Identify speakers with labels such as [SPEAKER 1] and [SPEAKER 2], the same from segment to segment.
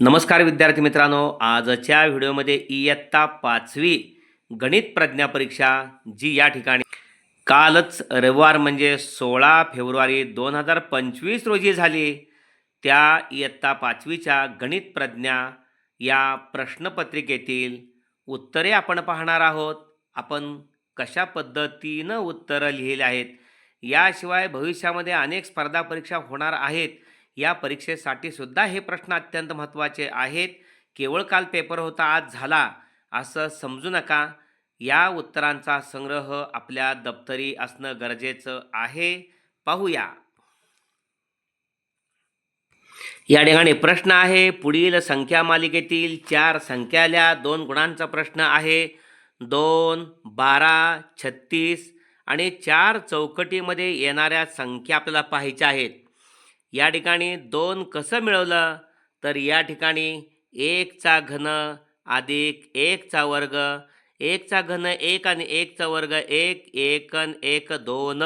[SPEAKER 1] नमस्कार विद्यार्थी मित्रांनो आजच्या व्हिडिओमध्ये इयत्ता पाचवी गणित प्रज्ञा परीक्षा जी या ठिकाणी कालच रविवार म्हणजे सोळा फेब्रुवारी दोन हजार पंचवीस रोजी झाली. त्या इयत्ता पाचवीच्या गणित प्रज्ञा या प्रश्नपत्रिकेतील उत्तरे आपण पाहणार आहोत. आपण कशा पद्धतीनं उत्तरं लिहिली आहेत? याशिवाय भविष्यामध्ये अनेक स्पर्धा परीक्षा होणार आहेत. या परीक्षेसाठी सुद्धा हे प्रश्न अत्यंत महत्त्वाचे आहेत. केवळ काल पेपर होता आज झाला. असं समजू नका. या उत्तरांचा संग्रह आपल्या दप्तरी असणं गरजेचं आहे. पाहूया. या ठिकाणी प्रश्न आहे पुढील संख्या मालिकेतील चार संख्याल्या दोन गुणांचा प्रश्न आहे. दोन बारा छत्तीस आणि चार चौकटीमध्ये येणाऱ्या संख्या आपल्याला पाहायच्या आहेत. या ठिकाणी दोन कसं मिळवलं? तर या ठिकाणी एकचा घन अधिक एकचा वर्ग एकचा घन एक आणि एकचा वर्ग एक एक अन एक दोन.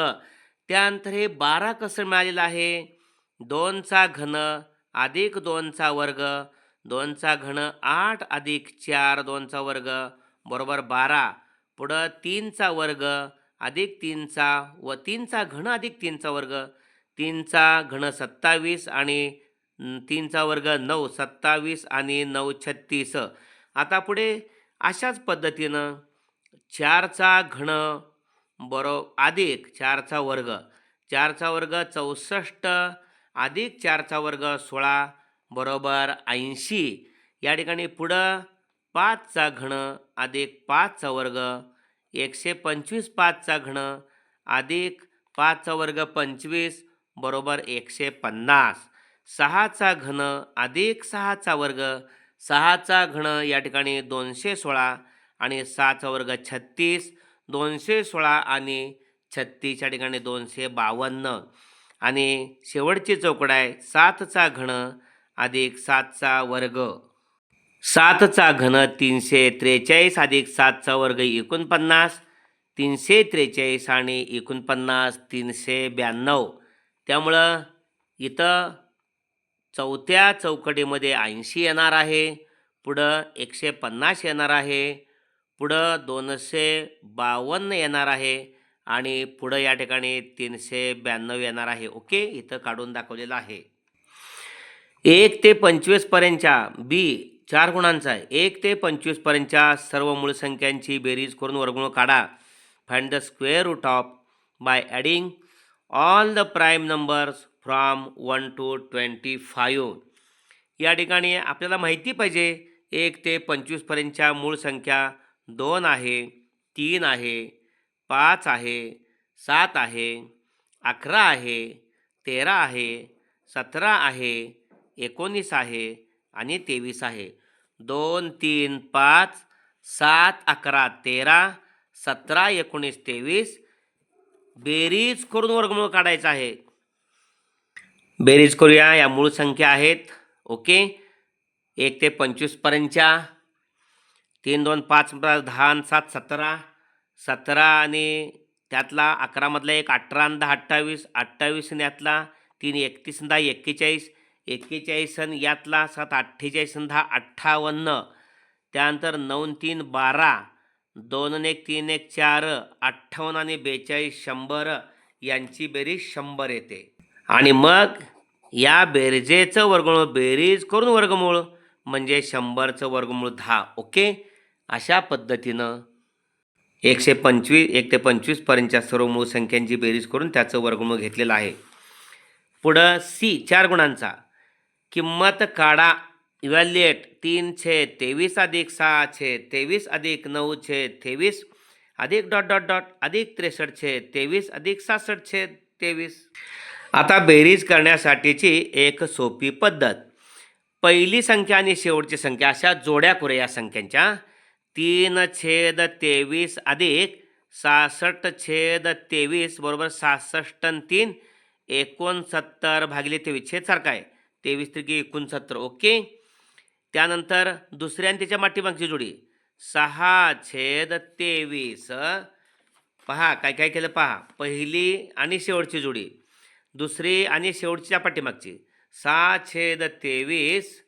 [SPEAKER 1] त्यानंतर हे बारा कसं मिळालेलं आहे? दोनचा घन अधिक दोनचा वर्ग दोनचा घन आठ अधिक चार दोनचा वर्ग बरोबर बारा. पुढं तीनचा वर्ग अधिक तीनचा व तीनचा घन अधिक तीनचा वर्ग तीनचा घन सत्तावीस आणि तीनचा वर्ग नऊ सत्तावीस आणि नऊ छत्तीस. आता पुढे अशाच पद्धतीनं चारचा घन बरो अधिक चारचा वर्ग चारचा वर्ग चौसष्ट अधिक चारचा वर्ग सोळा बरोबर ऐंशी. या ठिकाणी पुढं पाचचा घण अधिक पाचचा वर्ग एकशे पंचवीस पाचचा घन अधिक पाचचा वर्ग पंचवीस बरोबर एकशे पन्नास. सहाचा घन अधिक सहाचा वर्ग. सहाचा घन या ठिकाणी दोनशे सोळा आणि सहाचा वर्ग छत्तीस. दोनशे सोळा आणि छत्तीस या ठिकाणी दोनशे बावन्न. आणि शेवटची चौकड आहे सातचा घन अधिक सातचा वर्ग. सातचा घन तीनशे त्रेचाळीस अधिक सातचा वर्ग एकोणपन्नास. तीनशे त्रेचाळीस आणि एकोणपन्नास तीनशे ब्याण्णव. त्यामुळं इथं चौथ्या चौकटीमध्ये ऐंशी येणार आहे पुढं एकशे पन्नास येणार आहे पुढं दोनशे बावन्न येणार आहे आणि पुढं या ठिकाणी तीनशे ब्याण्णव येणार आहे. ओके? इथं काढून दाखवलेलं आहे. एक ते पंचवीसपर्यंतच्या बी चार गुणांचा आहे. एक ते पंचवीसपर्यंतच्या सर्व मूळ संख्यांची बेरीज करून वर्गमूळ काढा. Find the square root of by adding all the prime numbers from one to twenty five या ठिकाणी आपल्याला माहिती पाहिजे एक ते पंचवीसपर्यंतच्या मूळ संख्या दोन आहे तीन आहे पाच आहे सात आहे अकरा आहे तेरा आहे सतरा आहे एकोणीस आहे आणि तेवीस आहे. दोन तीन पाच सात अकरा तेरा सतरा एकोणीस तेवीस बेरीज करून वर्गमूळ काढायचा आहे. बेरीज करूया या मूळ संख्या आहेत. ओके? एक ते पंचवीसपर्यंतच्या तीन दोन पाच दहा आणि सात सतरा. सतरा आणि त्यातला अकरामधला एक अठरा आणि दहा अठ्ठावीस. अठ्ठावीस आणि यातला तीन एकतीस आणि दहा एक्केचाळीस. एक्केचाळीस आणि यातला सात अठ्ठेचाळीस आणि दहा अठ्ठावन्न. त्यानंतर नऊ तीन बारा. दोन एक तीन एक चार अठ्ठावन्न आणि बेचाळीस शंभर यांची बेरीज शंभर येते. आणि मग या बेरजेचं वर्गमूळ बेरीज करून वर्गमूळ म्हणजे शंभरचं वर्गमूळ दहा ओके? अशा पद्धतीनं एकशे पंचवीस एक ते पंचवीसपर्यंतच्या सर्व मूळ संख्यांची बेरीज करून त्याचं वर्गमूळ घेतलेलं आहे. पुढं सी चार गुणांचा. किंमत काढा इव्हॅल्युएट तीन छेद तेवीस अधिक सहा छेद तेवीस अधिक नऊ छेद तेवीस अधिक डॉट डॉट डॉट अधिक त्रेसष्ट छेद तेवीस अधिक सहासष्ट छेद तेवीस. आता बेरीज करण्यासाठीची एक सोपी पद्धत. पहिली संख्या आणि शेवटची संख्या अशा जोड्या करूया या संख्यांच्या. तीन छेद तेवीस अधिक सहासष्ट छेद तेवीस बरोबर सहासष्ट तीन एकोणसत्तर भागिले तेवीस. छेद सारखा आहे. तेवीस त्रिकी एकोणसत्तर. ओके? त्यानंतर दुसऱ्या आणि त्याच्या पाठीमागची जोडी. सहा छेद तेवीस. पहा काय काय केलं पहा. पहिली आणि शेवटची जोडी. दुसरी आणि शेवटच्या पाठीमागची. सहा छेद तेवीस.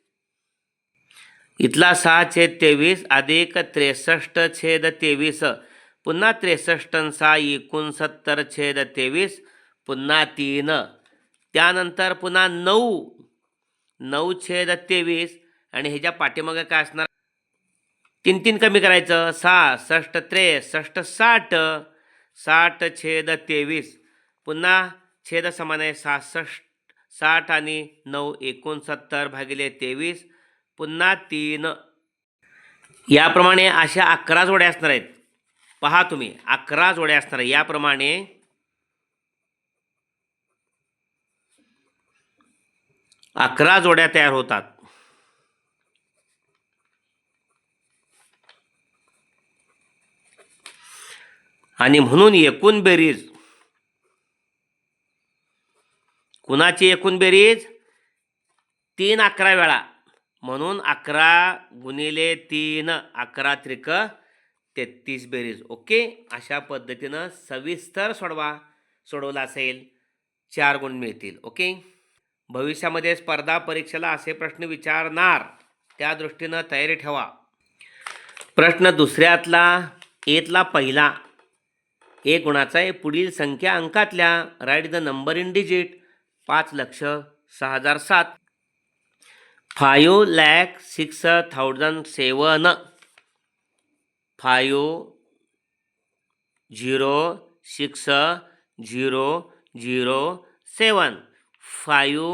[SPEAKER 1] इथला सहा छेद तेवीस अधिक त्रेसष्ट छेद तेवीस. पुन्हा त्रेसष्ट सहा एकोणसत्तर छेद तेवीस. पुन्हा तीन. त्यानंतर पुन्हा नऊ. नऊ छेद तेवीस. आणि ह्याच्या पाठीमागे काय असणार? तीन तीन कमी करायचं. सहा षष्ट त्रेसष्ट साठ. साठ छेद तेवीस. पुन्हा छेद समान आहे सहासष्ट साठ आणि नऊ एकोणसत्तर भागिले तेवीस. पुन्हा तीन. याप्रमाणे अशा अकरा जोड्या असणार आहेत. पहा तुम्ही अकरा जोड्या असणार आहे याप्रमाणे अकरा जोड्या तयार होतात. आणि म्हणून एकूण बेरीज. कुणाची एकूण बेरीज? तीन अकरा वेळा. म्हणून अकरा गुणिले तीन अकरा त्रिक तेहतीस बेरीज. ओके? अशा पद्धतीनं सविस्तर सोडवा. सोडवला असेल चार गुण मिळतील. ओके? भविष्यामध्ये स्पर्धा परीक्षेला असे प्रश्न विचारणार त्या दृष्टीनं तयारी ठेवा. प्रश्न दुसऱ्यातला एतला पहिला. ए गुणाचा आहे पुढील संख्या अंकातल्या. Write the number in digit पाच लक्ष सहा हजार सात. Five lakh six thousand seven five zero six zero zero seven five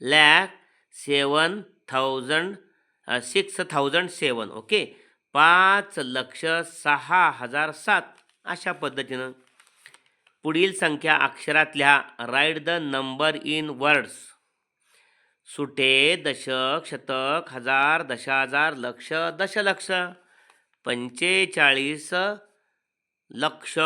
[SPEAKER 1] lakh seven thousand six thousand seven okay पाच लक्ष सहा हजार सात. अशा पद्धतीनं पुढील संख्या अक्षरात लिहा write the number in words सुटे दशक शतक हजार दशहजार लक्ष दशलक्ष पंचेचाळीस लक्ष.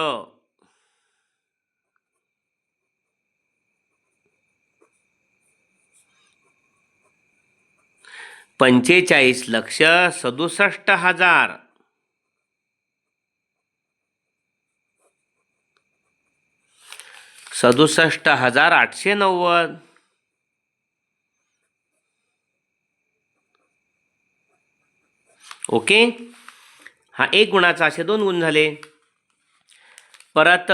[SPEAKER 1] पंचेचाळीस लक्ष सदुसष्ट हजार. सदुसष्ट हजार आठशे नव्वद. ओके? हा एक गुणाचा असे दोन गुण झाले. परत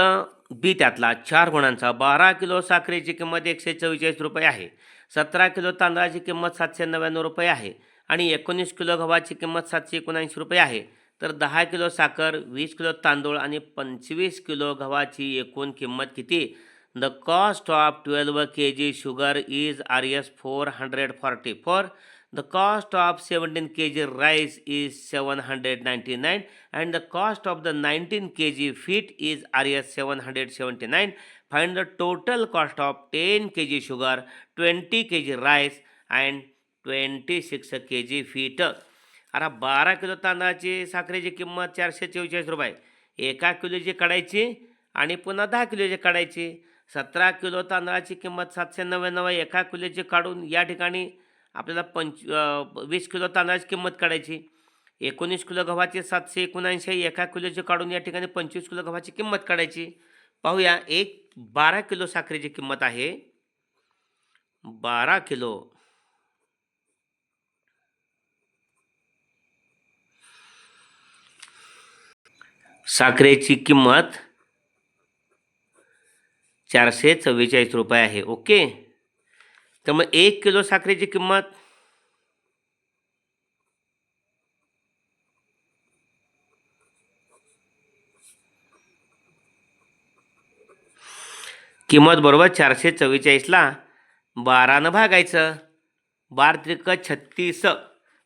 [SPEAKER 1] बी त्यातला चार गुणांचा बारा किलो साखरेची किंमत एकशे चव्वेचाळीस रुपये आहे. सतरा किलो तांदळाची किंमत सातशे नव्याण्णव रुपये आहे. आणि एकोणीस किलो गव्हाची किंमत सातशे एकोणऐंशी रुपये आहे. तर दहा किलो साखर वीस किलो तांदूळ आणि पंचवीस किलो गव्हाची एकूण किंमत किती? The cost of twelve K G sugar is R S four hundred forty four the cost of seventeen K G rice is seven hundred ninety nine and the cost of the nineteen K G wheat is R S seven hundred seventy nine find the total cost of ten K G sugar twenty K G rice and twenty six K G wheat अरे बारा kilo तांदळाची साखरेची किंमत चारशे चव्वेचाळीस रुपये. एका किलोची काढायची आणि पुन्हा दहा किलोची काढायची. सतरा किलो तांदळाची किंमत सातशे नव्याण्णव एका किलोची काढून या ठिकाणी आपल्याला पंच वीस किलो तांदळाची किंमत काढायची. एकोणीस किलो गव्हाची सातशे एकोणऐंशी एका किलोची काढून या ठिकाणी पंचवीस किलो गव्हाची किंमत काढायची. पाहूया एक बारा किलो साखरेची किंमत आहे. बारा किलो. साखरेची किंमत चारशे चव्वेचाळीस रुपये आहे. ओके? तर मग एक किलो साखरेची किंमत? किंमत बरोबर चारशे चव्वेचाळीसला बारानं भागायचं. बार त्रिक छत्तीस.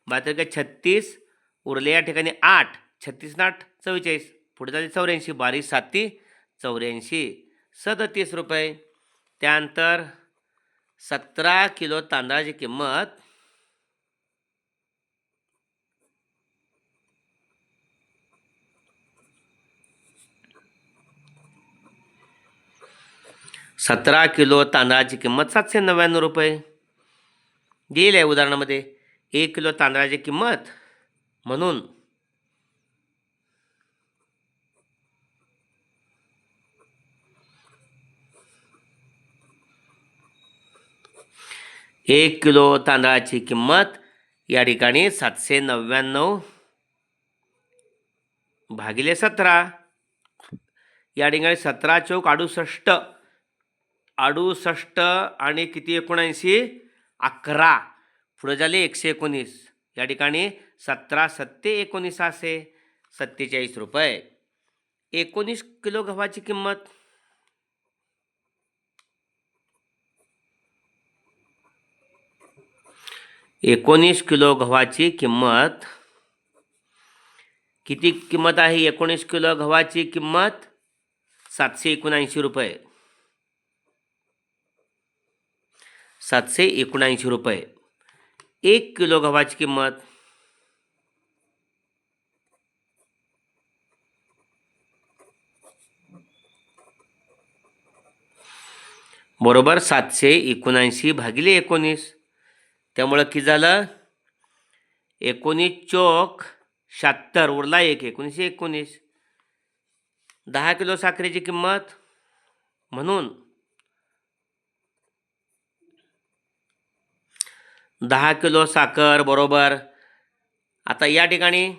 [SPEAKER 1] बार त्रिक छत्तीस उरले या ठिकाणी आठ. छत्तीस आठ चव्वेचाळीस. पुढे झाले चौऱ्याऐंशी. बारीस साती चौऱ्याऐंशी. सदतीस रुपये. त्यानंतर सतरा किलो तांदळाची किंमत सतरा किलो तांदळाची किंमत सातशे नव्याण्णव रुपये. दिली आहे उदाहरणामध्ये. एक किलो तांदळाची किंमत म्हणून एक किलो तांदळाची किंमत या ठिकाणी सातशे नव्याण्णव भागिले सतरा. या ठिकाणी सतरा चौक अडुसष्ट अडुसष्ट आणि किती एकोणऐंशी? अकरा. पुढे झाले एकशे एकोणीस. या ठिकाणी सतरा सत्ते एकोणीस असे. सत्तेचाळीस रुपये. एकोणीस किलो गव्हाची किंमत. एकोणीस किलो गव्हाची किंमत. किती किंमत आहे एकोणीस किलो गव्हाची किंमत? सातशे एकोणऐंशी रुपये. सातशे एकोणऐंशी रुपये. एक किलो गव्हाची किंमत. बरोबर सातशे एकोणऐंशी भागिले एकोणीस. त्यामुळं की झालं? एकोणीस चोक शहात्तर उरला एक एकोणीसशे एकोणीस. दहा किलो साखरेची किंमत म्हणून दहा किलो साखर बरोबर. आता या ठिकाणी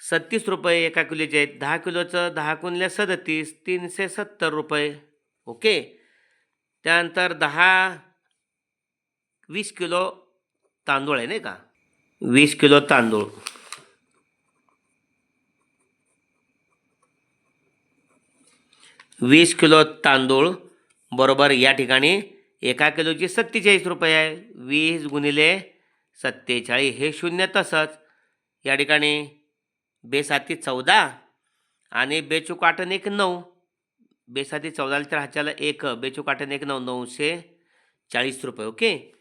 [SPEAKER 1] सत्तीस रुपये एका किलोचे आहेत. दहा किलोचं दहा गुणले सदतीस तीनशे सत्तर रुपये. ओके? त्यानंतर दहा वीस किलो तांदूळ आहे नाही का? वीस किलो तांदूळ. वीस किलो तांदूळ बरोबर या ठिकाणी एका किलोची सत्तेचाळीस रुपये आहे. वीस गुणिले सत्तेचाळीस हे शून्य तसंच. या ठिकाणी बेसाती चौदा आणि बेचूक आठन एक नऊ. बेसाती चौदाला तर ह्याच्याला एक बेचूक आठन एक नऊ नऊशे चाळीस रुपये ओके?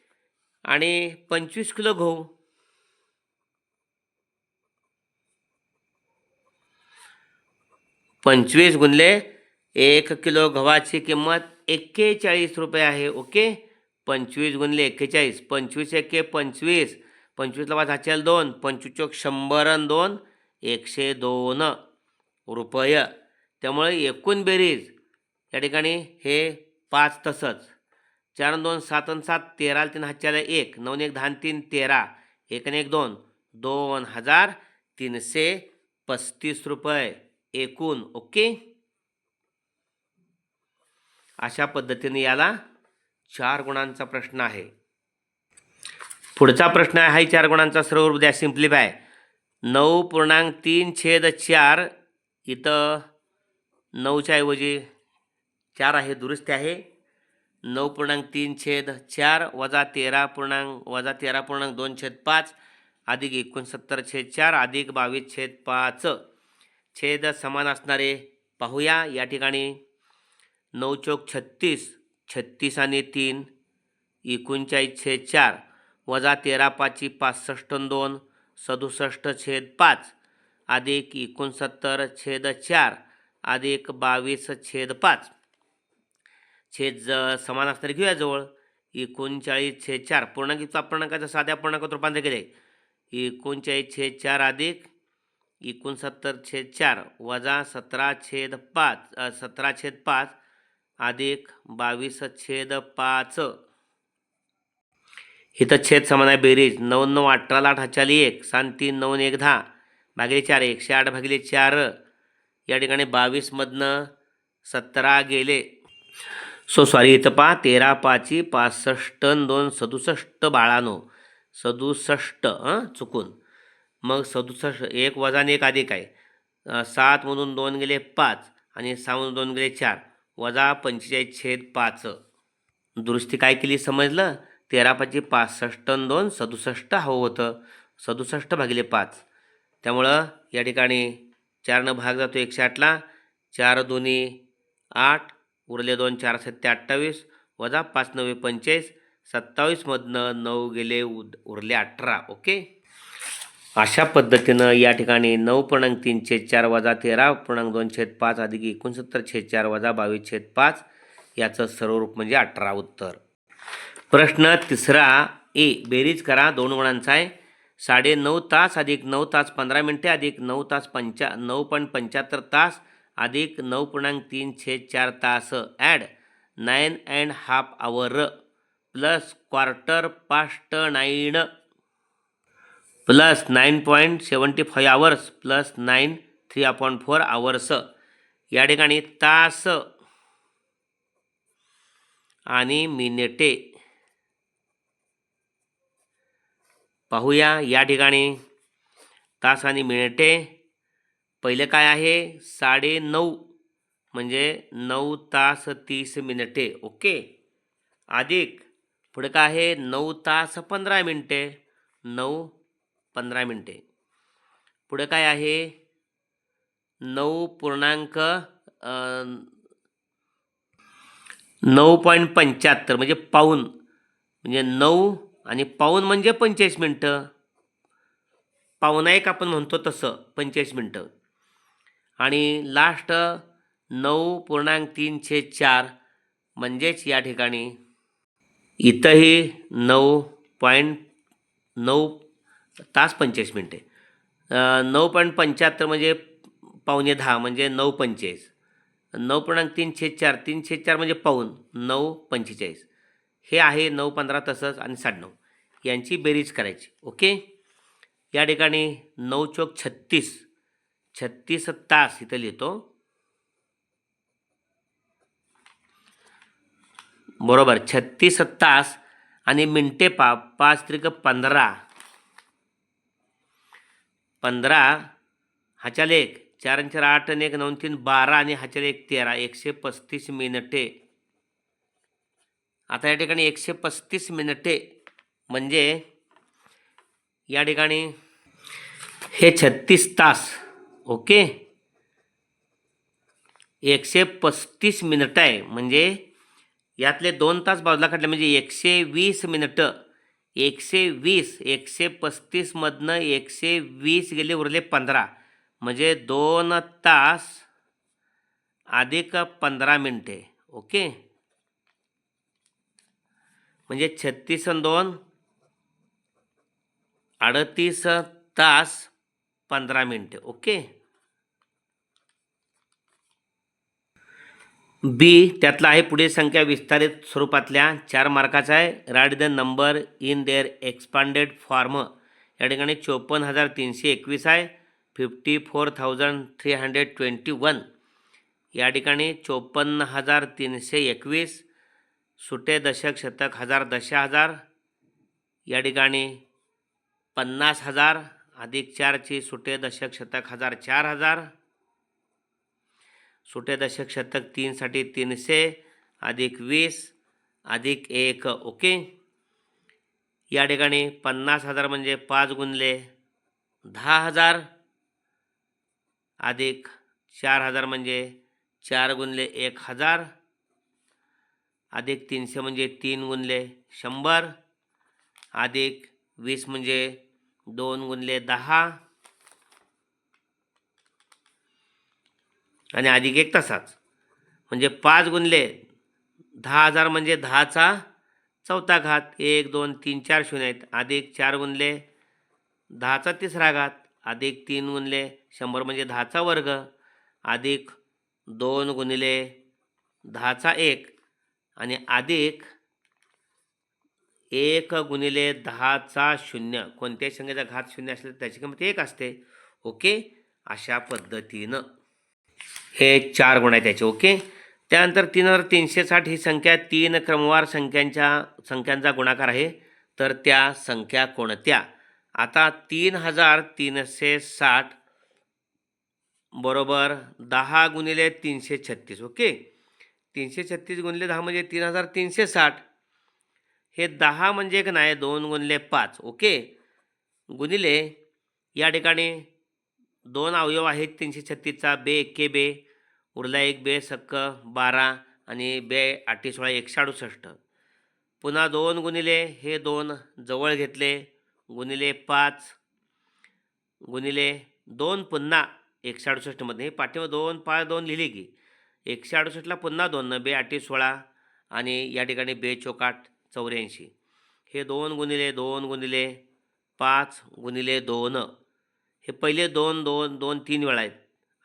[SPEAKER 1] आणि पंचवीस किलो गहू. पंचवीस गुणले एक किलो गव्हाची किंमत एक्केचाळीस रुपये आहे ओके? पंचवीस गुणले एक्केचाळीस पंचवीस एके पंचवीस. पंचवीसला पाच हाचेल दोन पंचवीस चौक शंभर आणि दोन एकशे दोन रुपये. त्यामुळे एकूण बेरीज या ठिकाणी हे पाच तसंच. चार दोन सात आणि सात तेरा तीन हाच्याला एक. नऊ एक दहा तीन तेरा. एक आणि एक दोन. दोन हजार तीनशे पस्तीस रुपये. एकूण ओके? अशा पद्धतीने याला चार गुणांचा प्रश्न आहे. पुढचा प्रश्न आहे चार गुणांचा सर्व द्या सिम्प्लिफाय. नऊ पूर्णांक तीन छेद चार इथं नऊच्या ऐवजी चार आहे दुरुस्ती आहे. नऊ पूर्णांक तीन छेद चार वजा तेरा पूर्णांक वजा तेरा पूर्णांक दोन छेद पाच अधिक एकोणसत्तर छेद चार अधिक बावीस छेद पाच. छेद समान असणारे पाहूया या ठिकाणी. नऊ चौक छत्तीस छत्तीस आणि तीन एकोणचाळीस छेद चार वजा तेरा पाची पासष्ट दोन सदुसष्ट छेद पाच अधिक एकोणसत्तर छेद चार अधिक बावीस छेद पाच. छेद ज समान असणारे घेऊया जवळ. एकोणचाळीस छेद चार पूर्णांकीचा अपूर्णांकाच्या साध्या पूर्णांकात रूपांतर केले. एकोणचाळीस छेद चार अधिक एकोणसत्तर छेद चार वजा सतरा छेद पाच सतरा छेद पाच अधिक बावीस छेद पाच. इथं छेद समान आहे बेरीज. नऊ नऊ अठरा आठ हाचाली एक सात तीन नऊ एक दहा. भागिले चार एकशे आठ भागिले चार. या ठिकाणी बावीसमधनं सतरा गेले. सो सॉरी इथं पहा तेरा पाची पासष्ट दोन सदुसष्ट बाळानो. सदुसष्ट हं चुकून. मग सदुसष्ट एक वजा एक अधिक आहे सातमधून दोन गेले पाच आणि सहामधून दोन गेले चार. वजा पंचेचाळीस छेद पाच. दुरुस्ती काय केली समजलं? तेरा पाची पासष्ट दोन सदुसष्ट हवं होतं. सदुसष्ट भागिले पाच. त्यामुळं या ठिकाणी चारनं भाग जातो एकशे आठला. चार दोन्ही आठ उरले दोन चार सत्ते अठ्ठावीस वजा पाच नव्वे पंचेचाळीस सत्तावीसमधनं नऊ गेले उद उरले अठरा ओके? अशा पद्धतीनं या ठिकाणी नऊ पूर्णांक तीन छेद चार वजा तेरा पूर्णांक दोन छेद पाच अधिक एकोणसत्तर छेद चार वजा बावीस छेद पाच याचं सर्व रूप म्हणजे अठरा उत्तर. प्रश्न तिसरा ए बेरीज करा दोन गुणांचा आहे. साडे नऊ तास अधिक नऊ तास पंधरा मिनटे अधिक नऊ तास पंचा नऊ पण पंच्याहत्तर तास अधिक नऊ पूर्णांक तीन छेद चार तास add nine and half hour plus quarter past nine plus nine point seventy five hours plus nine three upon four hours. या ठिकाणी तास आणि मिनिटे. पाहूया या ठिकाणी तास आणि मिनिटे. पहिले काय आहे? साडे नऊ. म्हणजे नऊ तास तीस मिनिटे. ओके? अधिक पुढे काय आहे? नऊ तास पंधरा मिनटे. नऊ पंधरा मिनटे. पुढे काय आहे? नऊ पूर्णांक नऊ पॉईंट पंच्याहत्तर. म्हणजे पाऊन. म्हणजे नऊ आणि पाऊन म्हणजे पंचेचाळीस मिनटं. पावणा एक आपण म्हणतो तसं पंचेचाळीस मिनटं. आणि लास्ट नऊ पूर्णांक तीनशे चार म्हणजेच या ठिकाणी इथंही नऊ पॉईंट नऊ तास पंचेचाळीस मिनटे. नऊ पॉईंट पंच्याहत्तर म्हणजे पावणे दहा म्हणजे नऊ पंचेचाळीस. नऊ पूर्णांक तीनशे चार तीनशे चार म्हणजे पाऊन नऊ पंचेचाळीस. हे आहे नऊ पंधरा तसंच आणि साडेनऊ यांची बेरीज करायची. ओके? या ठिकाणी नऊ चौक छत्तीस छत्तीस तास इथं लिहितो. बरोबर छत्तीस तास आणि मिनटे पा पाच त्रिक पंधरा. पंधरा हाच्याला एक चार आणि चार आठ आणि एक नऊ तीन बारा आणि हाच्याला एक तेरा एकशे पस्तीस मिनिटे. आता या ठिकाणी एकशे पस्तीस मिनिटे म्हणजे या ठिकाणी हे छत्तीस तास ओके. एकशे पस्तीस मिनिटं आहे. म्हणजे यातले दोन तास बाजूला काढले म्हणजे एकशे वीस मिनिटं. एकशे वीस एकशे पस्तीसमधनं एकशे वीस गेले उरले पंधरा. म्हणजे दोन तास अधिक पंधरा मिनटे. ओके? म्हणजे छत्तीस दोन अडतीस तास पंधरा मिनटे ओके? बी त्यातला आहे पुढील संख्या विस्तारित स्वरूपातल्या चार मार्काचा आहे. Write the number in their expanded form या ठिकाणी चोपन्न हजार तीनशे एकवीस आहे. Fifty four thousand three hundred twenty one या ठिकाणी चोपन्न हजार तीनशे एकवीस. सुटे दशक शतक हजार दशा हजार. या ठिकाणी पन्नास हजार. अधिक चारची सुटे दशक शतक हजार चार हजार. सुटे दशक शतक तीनसाठी तीनशे अधिक वीस अधिक एक ओके. या ठिकाणी पन्नास हजार म्हणजे पाच गुणले दहा हजार अधिक चार हजार म्हणजे चार गुणले एक हजार अधिक तीनशे म्हणजे तीन गुणले शंभर अधिक वीस म्हणजे दोन गुणले दहा. आणि अधिक एक तसाच. म्हणजे पाच गुणले दहा हजार म्हणजे दहाचा चौथा घात. एक दोन तीन चार शून्य आहेत. अधिक चार गुणले दहाचा तिसरा घात. अधिक तीन गुणले शंभर म्हणजे दहाचा वर्ग. अधिक दोन गुणले दहाचा एक. आणि अधिक एक गुणिले दहाचा शून्य. कोणत्याही संख्येचा घात शून्य असले तर त्याची किंमत एक असते. ओके? अशा पद्धतीनं. हे चार गुण आहे त्याचे. ओके? त्यानंतर तीन हजार तीनशे साठ ही संख्या तीन क्रमवार संख्यांच्या संख्यांचा गुणाकार आहे. तर त्या संख्या कोणत्या? आता तीन हजार तीनशे साठ बरोबर दहा गुणिले तीनशे छत्तीस. ओके? तीनशे छत्तीस गुणिले दहा म्हणजे तीन हजार तीनशे साठ. हे दहा म्हणजे एक नाही दोन गुणले पाच ओके? गुणिले या ठिकाणी दोन अवयव आहेत तीनशे छत्तीसचा बे एक्के बे उरला एक बे सक्क बारा आणि बे आठी सोळा एकशे अडुसष्ट. पुन्हा दोन गुणिले हे दोन जवळ घेतले गुणिले पाच गुणिले दोन पुन्हा एकशे अडुसष्टमध्ये पाठीवर दोन पाच दोन लिहिले की एकशे अडुसष्टला पुन्हा दोन बे आठी सोळा आणि या ठिकाणी बे चौकाट चौऱ्याऐंशी. हे दोन गुणिले दोन गुणिले पाच गुणिले दोन. हे पहिले दोन दोन दोन तीन वेळा आहेत.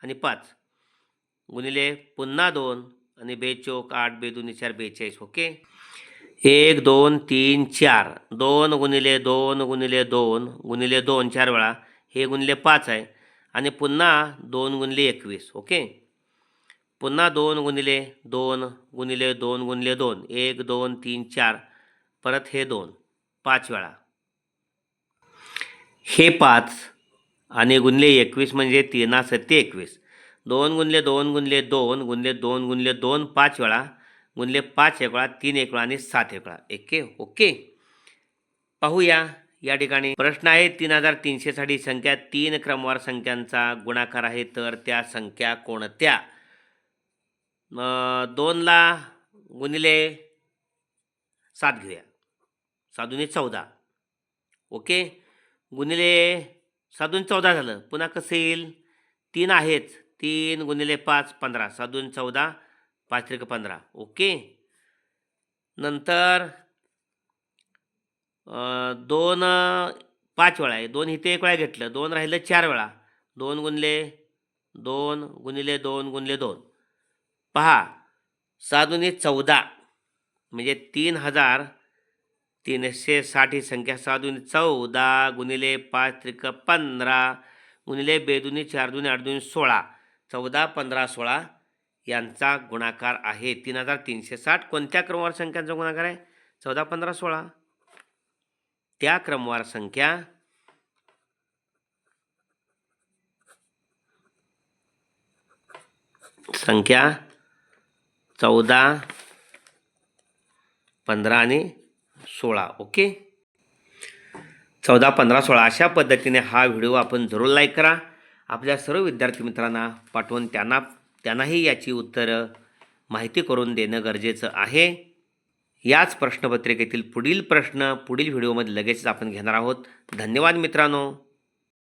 [SPEAKER 1] आणि पाच. गुणिले पुन्हा दोन आणि बेचोक आठ बे दोन्ही चार बेचाळीस ओके? एक दोन तीन चार. दोन गुणिले दोन गुणिले दोन गुणिले दोन चार वेळा. हे गुणिले पाच आहे. आणि पुन्हा दोन गुणिले एकवीस ओके? पुन्हा दोन गुणिले दोन गुणिले दोन गुणिले दोन. एक दोन तीन चार. परत हे दोन पाच वेळा. हे पाच आणि गुणले एकवीस म्हणजे तीना सत्ते एकवीस दोन गुणले दोन गुणले दोन गुणले दोन गुणले दोन पाच वेळा. गुणले पाच एक वेळा तीन एक वेळा आणि सात एक वेळा. एके? ओके. पाहूया या ठिकाणी. प्रश्न आहे तीन हजार तीनशेसाठी संख्या तीन क्रमवार संख्यांचा गुणाकार आहे तर त्या संख्या कोणत्या? दोनला गुणिले सात घेऊया. साधुनी चौदा. ओके? गुणिले साधून चौदा झालं. पुन्हा कसं येईल? तीन आहेच तीन गुणिले पाच पंधरा. साधून चौदा पाच त्रिक पंधरा. ओके? नंतर दोन पाच वेळा आहे. दोन इथे एक वेळा घेतलं. दोन राहिलं चार वेळा. दोन गुणले दोन गुणिले दोन गुणले दोन. पहा. साधुनी चौदा. म्हणजे तीन हजार तीनशे साठ ही संख्या दुनी चौदा गुणिले पाच त्रिक पंधरा गुणिले बेदुनी चार दुनी आठ दुनी सोळा. चौदा पंधरा सोळा यांचा गुणाकार आहे. तीन हजार तीनशे साठ कोणत्या क्रमवार संख्यांचा गुणाकार आहे? चौदा पंधरा सोळा. त्या क्रमवार संख्या संख्या चौदा पंधरा आणि सोळा ओके? चौदा पंधरा सोळा अशा पद्धतीने हा व्हिडिओ आपण जरूर लाईक करा. आपल्या सर्व विद्यार्थी मित्रांना पाठवून त्यांना त्यांनाही याची उत्तरं माहिती करून देणं गरजेचं आहे. याच प्रश्नपत्रिकेतील पुढील प्रश्न पुढील व्हिडिओमध्ये लगेचच आपण घेणार आहोत. धन्यवाद मित्रांनो.